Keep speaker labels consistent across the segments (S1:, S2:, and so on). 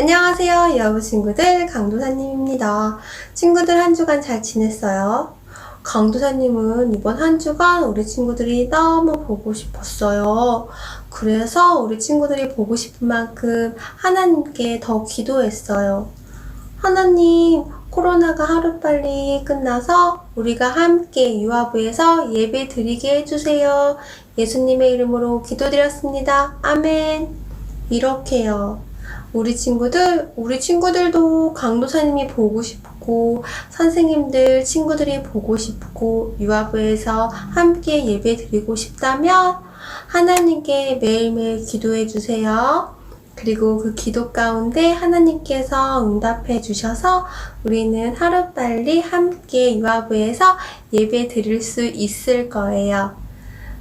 S1: 안녕하세요, 여러분 친구들. 강도사님입니다. 친구들 한 주간 잘 지냈어요? 강도사님은 이번 한 주간 우리 친구들이 너무 보고 싶었어요. 그래서 우리 친구들이 보고 싶은 만큼 하나님께 더 기도했어요. 하나님, 코로나가 하루빨리 끝나서 우리가 함께 유아부에서 예배 드리게 해주세요. 예수님의 이름으로 기도드렸습니다. 아멘. 이렇게요. 우리 친구들, 우리 친구들도 강도사님이 보고 싶고, 선생님들, 친구들이 보고 싶고, 유아부에서 함께 예배 드리고 싶다면, 하나님께 매일매일 기도해 주세요. 그리고 그 기도 가운데 하나님께서 응답해 주셔서 우리는 하루빨리 함께 유아부에서 예배 드릴 수 있을 거예요.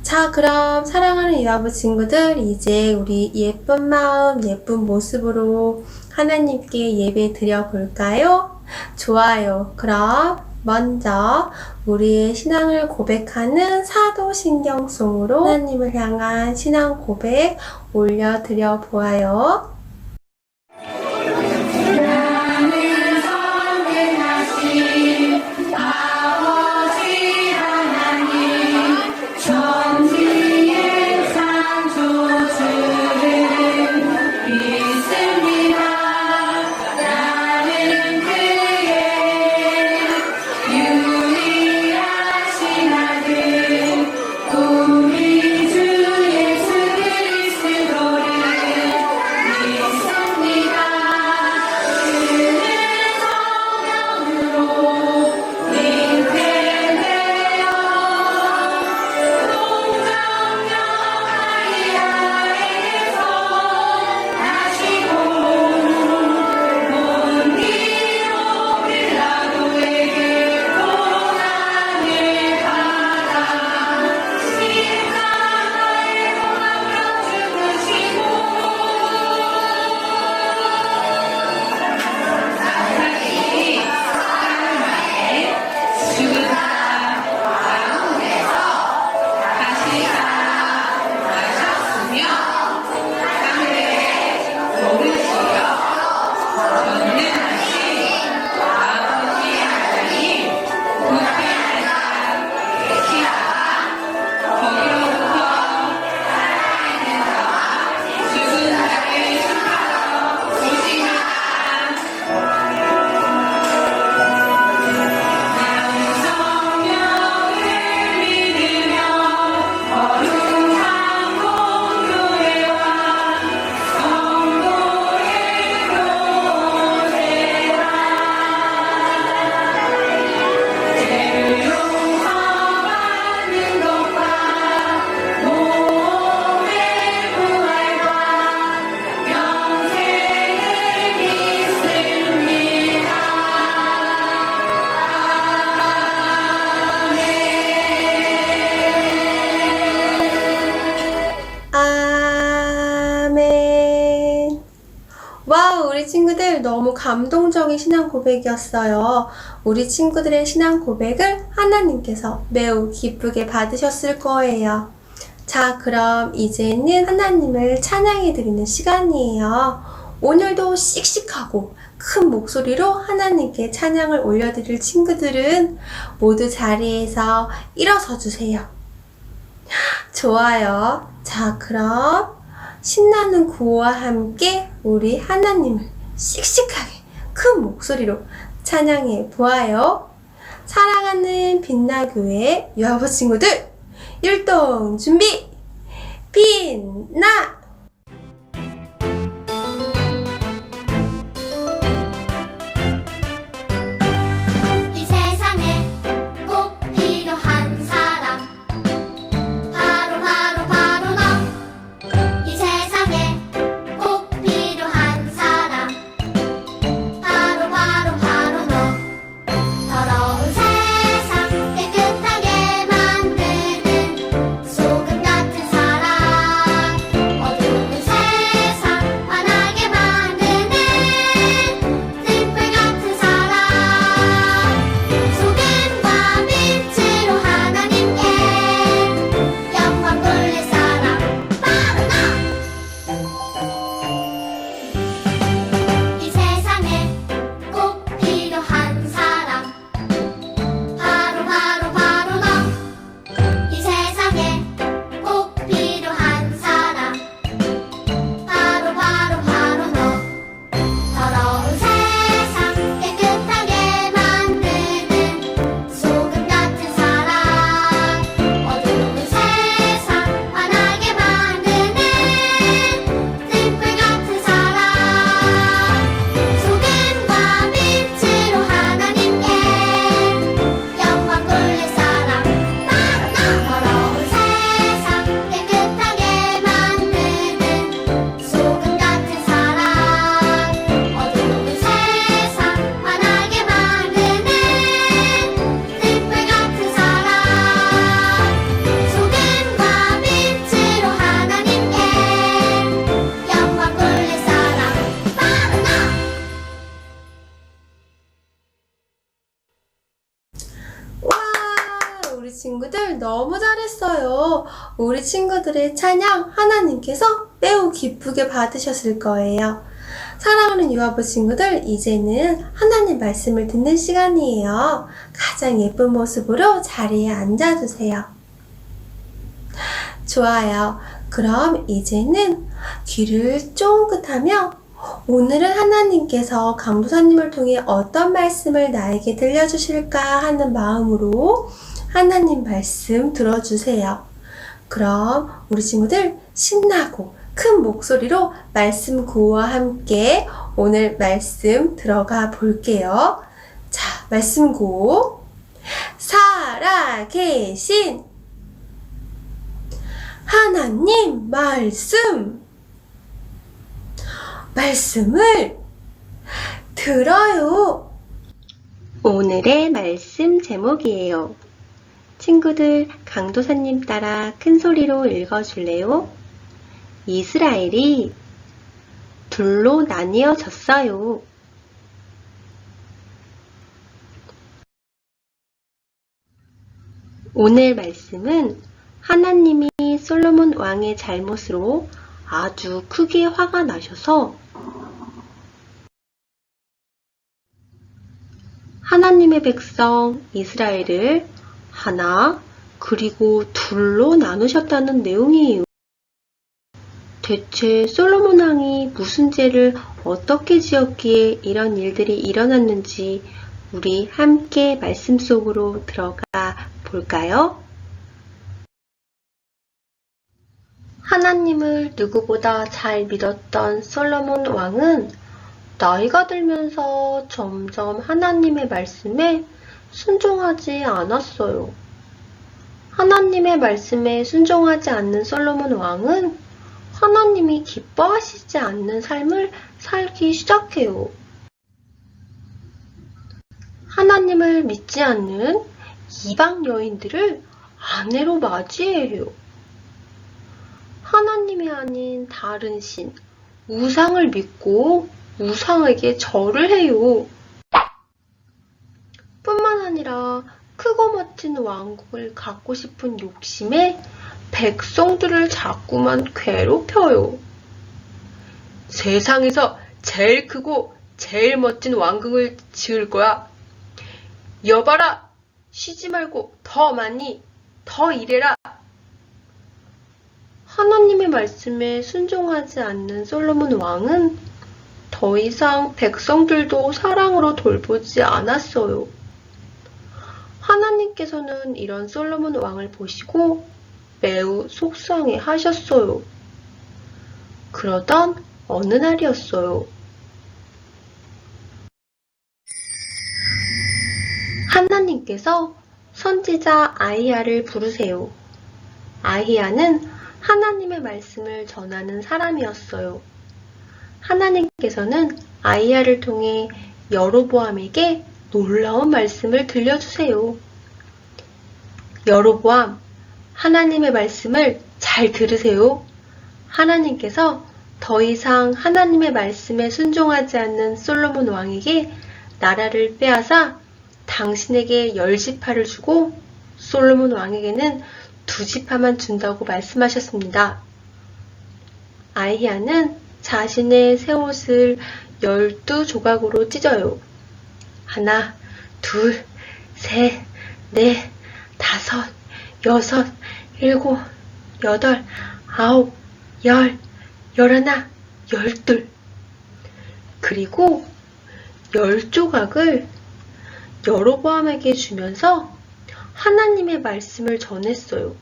S1: 자, 그럼 사랑하는 유아부 친구들, 이제 우리 예쁜 마음, 예쁜 모습으로 하나님께 예배 드려 볼까요? 좋아요. 그럼 먼저 우리의 신앙을 고백하는 사도신경송으로 하나님을 향한 신앙 고백 올려드려 보아요. 감동적인 신앙 고백이었어요. 우리 친구들의 신앙 고백을 하나님께서 매우 기쁘게 받으셨을 거예요. 자, 그럼 이제는 하나님을 찬양해 드리는 시간이에요. 오늘도 씩씩하고 큰 목소리로 하나님께 찬양을 올려드릴 친구들은 모두 자리에서 일어서 주세요. 좋아요. 자, 그럼 신나는 구호와 함께 우리 하나님을 씩씩하게 큰 목소리로 찬양해 보아요. 사랑하는 빛나교회 유아부 친구들, 율동 준비! 빛나! 친구들 너무 잘했어요. 우리 친구들의 찬양 하나님께서 매우 기쁘게 받으셨을 거예요. 사랑하는 유아부 친구들, 이제는 하나님 말씀을 듣는 시간이에요. 가장 예쁜 모습으로 자리에 앉아주세요. 좋아요. 그럼 이제는 귀를 쫑긋하며 오늘은 하나님께서 강도사님을 통해 어떤 말씀을 나에게 들려주실까 하는 마음으로 하나님 말씀 들어주세요. 그럼 우리 친구들 신나고 큰 목소리로 말씀 구호와 함께 오늘 말씀 들어가 볼게요. 자, 말씀 구호. 살아 계신 하나님 말씀. 말씀을 들어요. 오늘의 말씀 제목이에요. 친구들, 강도사님 따라 큰 소리로 읽어줄래요? 이스라엘이 둘로 나뉘어졌어요. 오늘 말씀은 하나님이 솔로몬 왕의 잘못으로 아주 크게 화가 나셔서 하나님의 백성 이스라엘을 하나 그리고 둘로 나누셨다는 내용이에요. 대체 솔로몬 왕이 무슨 죄를 어떻게 지었기에 이런 일들이 일어났는지 우리 함께 말씀 속으로 들어가 볼까요? 하나님을 누구보다 잘 믿었던 솔로몬 왕은 나이가 들면서 점점 하나님의 말씀에 순종하지 않았어요. 하나님의 말씀에 순종하지 않는 솔로몬 왕은 하나님이 기뻐하시지 않는 삶을 살기 시작해요. 하나님을 믿지 않는 이방 여인들을 아내로 맞이해요. 하나님이 아닌 다른 신, 우상을 믿고 우상에게 절을 해요. 아니라 크고 멋진 왕국을 갖고 싶은 욕심에 백성들을 자꾸만 괴롭혀요. 세상에서 제일 크고 제일 멋진 왕국을 지을 거야. 여봐라! 쉬지 말고 더 많이, 더 일해라! 하나님의 말씀에 순종하지 않는 솔로몬 왕은 더 이상 백성들도 사랑으로 돌보지 않았어요. 하나님께서는 이런 솔로몬 왕을 보시고 매우 속상해 하셨어요. 그러던 어느 날이었어요. 하나님께서 선지자 아이야를 부르세요. 아이야는 하나님의 말씀을 전하는 사람이었어요. 하나님께서는 아이야를 통해 여로보암에게 놀라운 말씀을 들려주세요. 여로보암, 하나님의 말씀을 잘 들으세요. 하나님께서 더 이상 하나님의 말씀에 순종하지 않는 솔로몬 왕에게 나라를 빼앗아 당신에게 열 지파를 주고 솔로몬 왕에게는 두 지파만 준다고 말씀하셨습니다. 아이야는 자신의 새 옷을 열두 조각으로 찢어요. 하나, 둘, 셋, 넷, 다섯, 여섯, 일곱, 여덟, 아홉, 열, 열하나, 열둘. 그리고 열 조각을 여로보암에게 주면서 하나님의 말씀을 전했어요.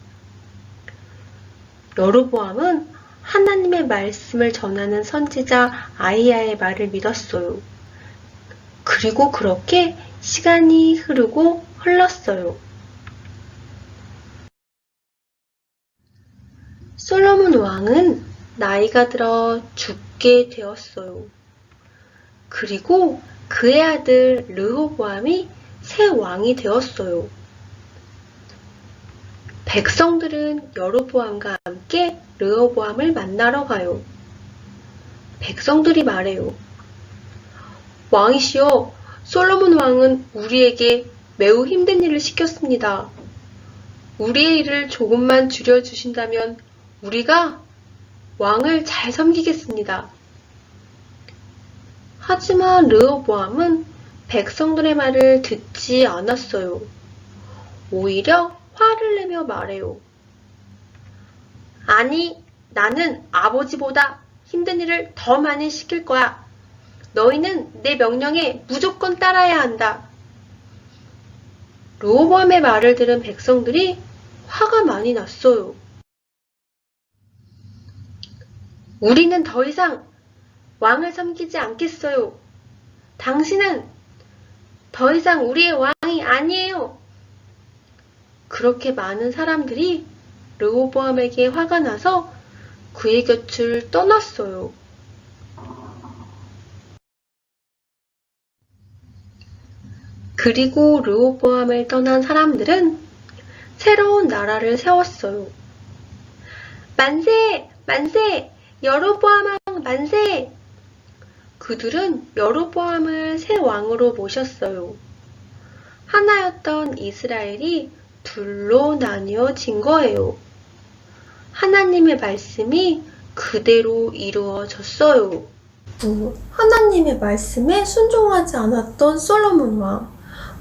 S1: 여로보암은 하나님의 말씀을 전하는 선지자 아이야의 말을 믿었어요. 그리고 그렇게 시간이 흐르고 흘렀어요. 솔로몬 왕은 나이가 들어 죽게 되었어요. 그리고 그의 아들 르호보암이 새 왕이 되었어요. 백성들은 여로보암과 함께 르호보암을 만나러 가요. 백성들이 말해요. 왕이시여, 솔로몬 왕은 우리에게 매우 힘든 일을 시켰습니다. 우리의 일을 조금만 줄여주신다면 우리가 왕을 잘 섬기겠습니다. 하지만 르호보암은 백성들의 말을 듣지 않았어요. 오히려 화를 내며 말해요. 아니, 나는 아버지보다 힘든 일을 더 많이 시킬 거야. 너희는 내 명령에 무조건 따라야 한다. 르호보암의 말을 들은 백성들이 화가 많이 났어요. 우리는 더 이상 왕을 섬기지 않겠어요. 당신은 더 이상 우리의 왕이 아니에요. 그렇게 많은 사람들이 르호보암에게 화가 나서 그의 곁을 떠났어요. 그리고 르호보암을 떠난 사람들은 새로운 나라를 세웠어요. 만세! 만세! 여로보암 왕 만세! 그들은 여로보암을 새 왕으로 모셨어요. 하나였던 이스라엘이 둘로 나뉘어진 거예요. 하나님의 말씀이 그대로 이루어졌어요. 하나님의 말씀에 순종하지 않았던 솔로몬 왕.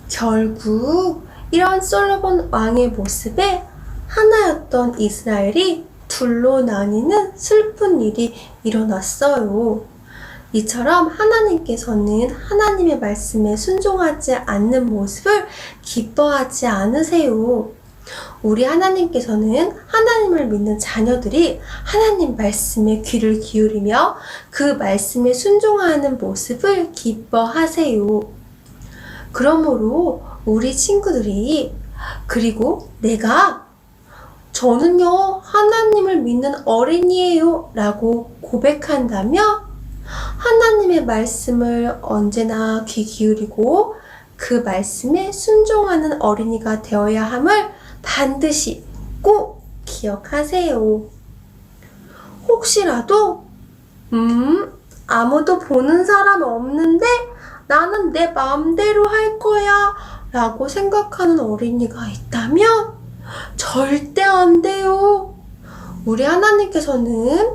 S1: 결국 이런 솔로몬 왕의 모습에 하나였던 이스라엘이 둘로 나뉘는 슬픈 일이 일어났어요. 이처럼 하나님께서는 하나님의 말씀에 순종하지 않는 모습을 기뻐하지 않으세요. 우리 하나님께서는 하나님을 믿는 자녀들이 하나님 말씀에 귀를 기울이며 그 말씀에 순종하는 모습을 기뻐하세요. 그러므로 우리 친구들이 그리고 내가 저는요 하나님을 믿는 어린이에요 라고 고백한다면 하나님의 말씀을 언제나 귀 기울이고 그 말씀에 순종하는 어린이가 되어야 함을 반드시 꼭 기억하세요. 혹시라도 음 아무도 보는 사람 없는데 나는 내 마음대로 할 거야 라고 생각하는 어린이가 있다면 절대 안 돼요. 우리 하나님께서는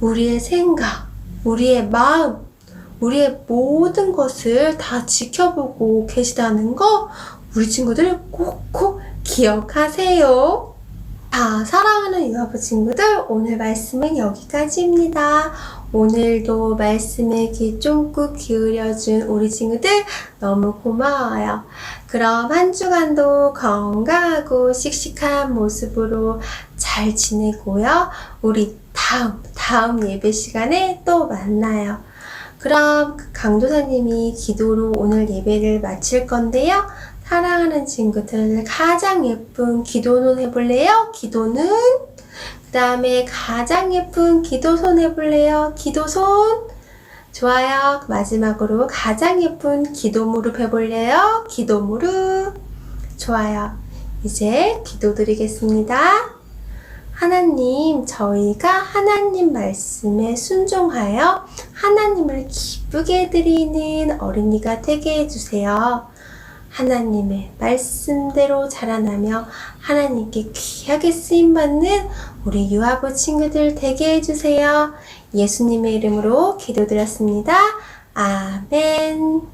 S1: 우리의 생각, 우리의 마음, 우리의 모든 것을 다 지켜보고 계시다는 거 우리 친구들 꼭꼭 기억하세요. 자, 사랑하는 유아부 친구들, 오늘 말씀은 여기까지입니다. 오늘도 말씀에 귀 쫑긋 기울여준 우리 친구들 너무 고마워요. 그럼 한 주간도 건강하고 씩씩한 모습으로 잘 지내고요. 우리 다음, 다음 예배 시간에 또 만나요. 그럼 강도사님이 기도로 오늘 예배를 마칠 건데요. 사랑하는 친구들 가장 예쁜 기도는 해볼래요? 기도는 그 다음에 가장 예쁜 기도손 해볼래요? 기도손 좋아요. 마지막으로 가장 예쁜 기도 무릎 해볼래요? 기도 무릎 좋아요. 이제 기도 드리겠습니다. 하나님, 저희가 하나님 말씀에 순종하여 하나님을 기쁘게 드리는 어린이가 되게 해주세요. 하나님의 말씀대로 자라나며 하나님께 귀하게 쓰임받는 우리 유아부 친구들 되게 해주세요. 예수님의 이름으로 기도드렸습니다. 아멘.